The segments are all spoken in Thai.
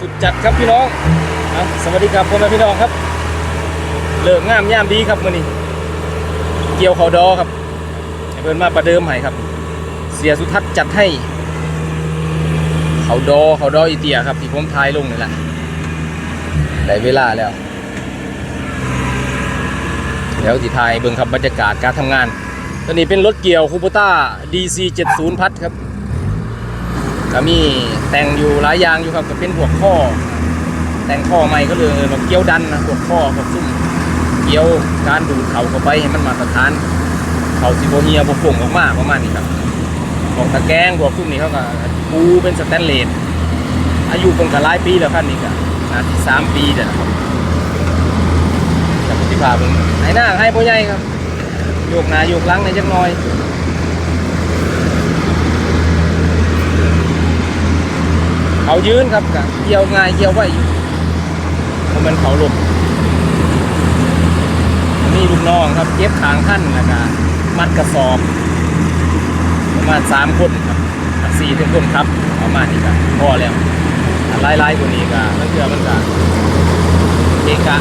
สุดจัดครับพี่น้องอะสวัสดีครับพ่อแม่พี่น้องครับเลิกงามย่ามดีครับมื้อนี้เกี่ยวเขาดอครับเพิ่นมาประเดิมให้ครับ เสียสุทัศน์จัดให้ เขาดอเขาดออีเตียครับ ที่ผมทายลงนี่แหละได้เวลาแล้วเดี๋ยวสิทายเบิ่งครับบรรยากาศการทำงานตัวนี้เป็นรถเกี่ยวคูปต้า DC 70พัดครับ ก็มีแต่งอยู่หลายอย่างอยู่ครับก็เป็นพวกข้อ แต่งข้อใหม่ก็เลยแบบเกี่ยวดันนะพวกข้อพวกซุ้มเกี่ยวการดูดเข่าเข้าไปให้มันมาตรฐานเข่าซิโบเนียบวกผงออกมาประมาณนี้ครับของตะแกรงบวกซุ้มนี้เขาก็ปูเป็นสแตนเลสอายุเป็นกับหลายปีแล้วครับนี่ก็นาทีสามปีเด้อนะครับจากปฏิภาเพิ่งให้หน้าให้พ่อใหญ่ครับโยกหน้าโยกหลังในจักหน่อย เขายืนครับกะเกี่ยวง่ายเกี่ยวไว้อยู่เพราะมันเขาหลบนี่ลูกน้องครับเย็บขางขั้นแล้วก็มัดกระสอบ ประมาณสามคนครับกับสี่ถึงคนครับประมาณนี้ครับพอแล้วไล่ไล่ๆกว่านี้ก็มันเกือมันก็เกะกะ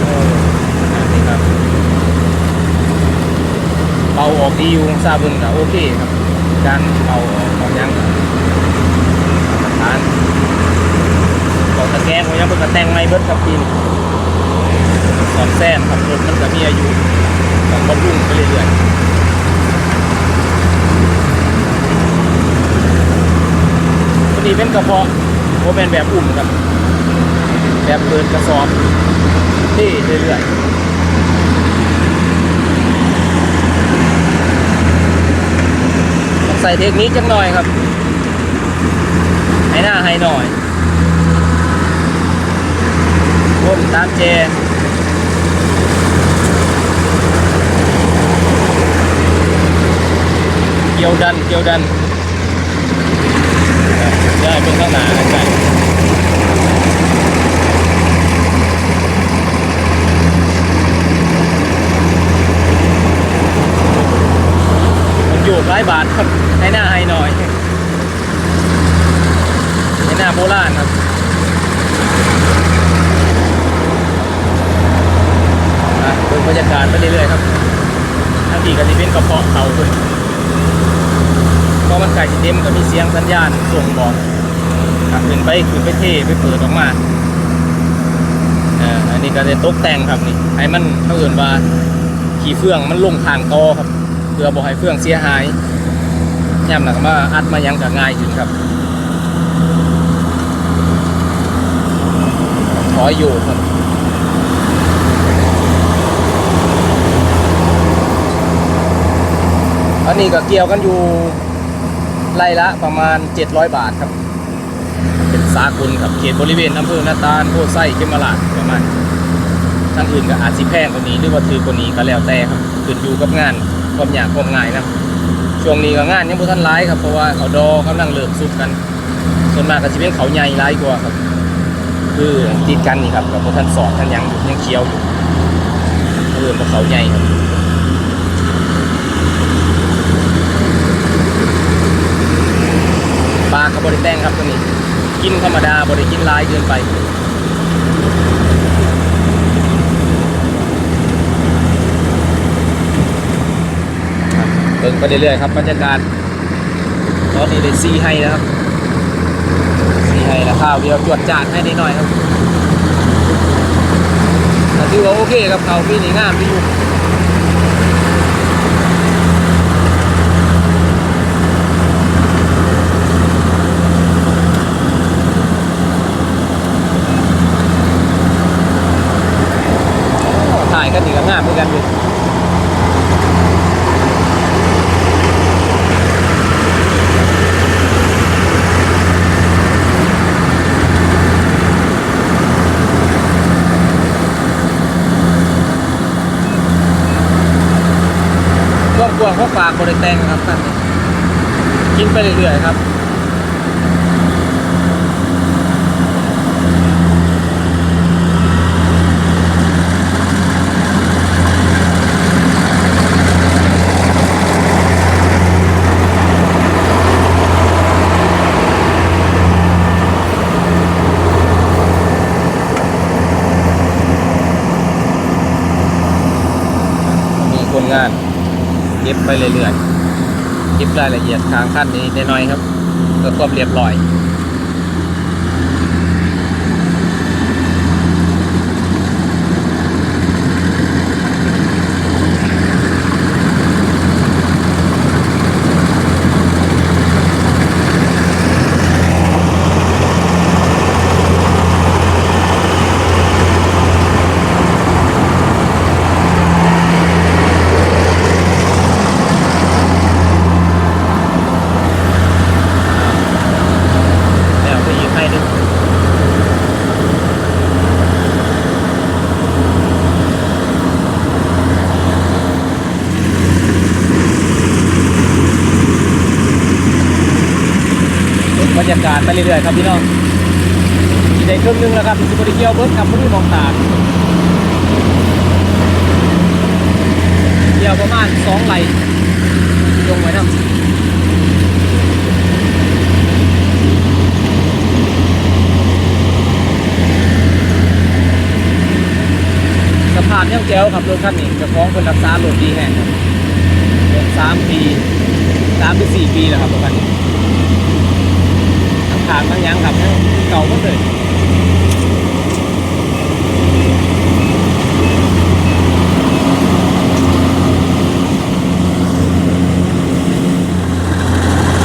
โอ้นี่ครับ เบาออกดีอยู่ซาบุนก็โอเคครับการเบาของยังก็มาตรฐานบอกตะแกรงของยังเป็นกระแตงไม่เบิร์ดครับปีนี้สอนแซมครับรถมันก็มีอายุต้องบำรุงไปเรื่อยๆตัวนี้เป็นกระเพาะโมเป็นแบบอุ่มครับ แบบเปิดกระสอบที่เรื่อยๆ ต้อง ใส่เทคนิคจังหน่อยครับ ให้หน้าให้หน่อยก้มตามเจเกี่ยวดันเกี่ยวดันได้เป็นข้างหน้าใช่มันอยู่หลายบาทครับ ให้หน้าให้หน่อย ให้หน้าโบราณครับ อะดูบรรยากาศไปเรื่อยๆครับทั้งที่ก็จะเป็นกระเพาะเขาด้วยพอมันไก่สิ เต็มก็มีเสียงสัญญาณส่งบอกขึ้นไปขึ้นไปเทไปเปิดออกมาอ่ออันนี้ก็จะตกแต่งครับนี่ให้มันเขาเอื่นว่าขี่เฟืองมันลงทางตอครับ เพื่อบอกให้เฟืองเสียหายย่ำหนักมาอัดมายังกับง่ายขึ้นครับถอยอยู่ครับอันนี้ก็เกี่ยวกันอยู่ ไล่ละประมาณ 700 บาทครับ เป็นสากลครับเขตบริเวณอำเภอนาตาลโพไส้เขมราชประมาณทางอื่นก็อาจสิแพงกว่านี้หรือว่าถือกว่านี้ก็แล้วแต่ครับขึ้นอยู่กับงานความอยากความง่ายนะช่วงนี้ก็งานยังบ่ทันร้ายครับเพราะว่าเขาดอกำลังเริ่มสุกกัน ส่วนมากก็จะเป็นเขาใหญ่ร้ายกว่าครับ คือติดกันนี่ครับกับบ่ทันสอดทันยังยังเคี้ยวอยู่เริ่มว่เขาใหญ่ครับปลากั บริแตงครับตัวนี้ กินธรรมดาบริกินร้ายเกินไปเบิ่งไปเรื่อยๆครับบรรยากาศตอนนี้ได้ซีให้นะครับซีให้แล้วข้าวเดียวจวดจานให้นิดหน่อยครับถือว่าโอเคครับเขาพี่นี่งามพี่อยู่โอ้ถ่ายกันนี่ก็งามเหมือนกันอยู่ก็กวางเขาฝากบริแตงครับท่านกินไปเรื่อยๆครับ มงาน เก็ บไปเรื่อยๆเก็บรายละเอียดทางขั้นนี้น้อยๆครับเพื่อความเรียบร้อย รรยากาศไปเรื่อยๆครับพี่น้องอีกได้ครึ่งนึงแล้วครับสิบริเกียวเบิร์ดครับผู้ที่มองตาดเดียวประมาณสองไหลลงไว้นะสะพานยังแก้วครับรถคันนี้จะคล้องคนรักษารถดีแห่งครับสามปีสามถึงสี่ปีแล้วครับรถคันนี้ทั้งขางทั้งยางครับ ยังเก่าหมดเลย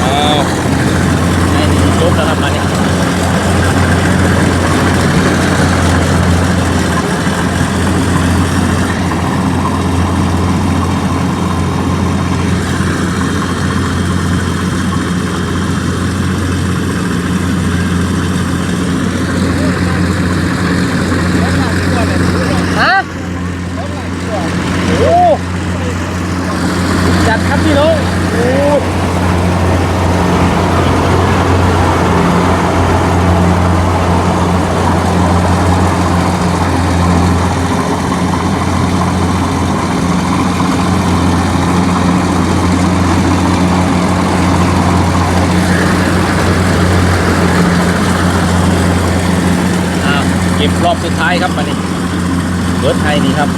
อ้าวให้รถแล้วครับมาเนี่ย ฮะโอ้จัดครับพี่น้องโอ้อ้าว เก็บรอบสุดท้ายครับมานี่รถไทยนี่ครับ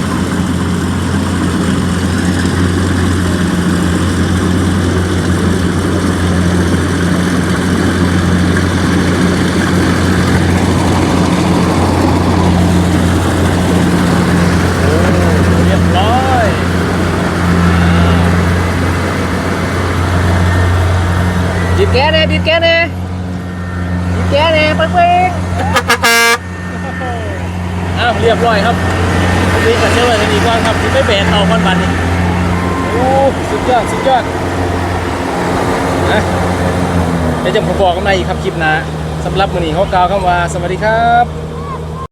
โอ้เรียบร้อยดิดแกเน่ดิแกเน่ดิแกเน่เปิ๊งเปิ๊งอ้าว เรียบร้อยครับนี่ก็เชื่อว่าจะดีกว่าครับที่ไม่เบนเอามันบันนี่โอ้สุดยอดสุดยอดนะเดี๋ยวจะผมบอกกันในอีกครับคลิปนะสำหรับมือนี้เขากล่าวคำว่าสวัสดีครับ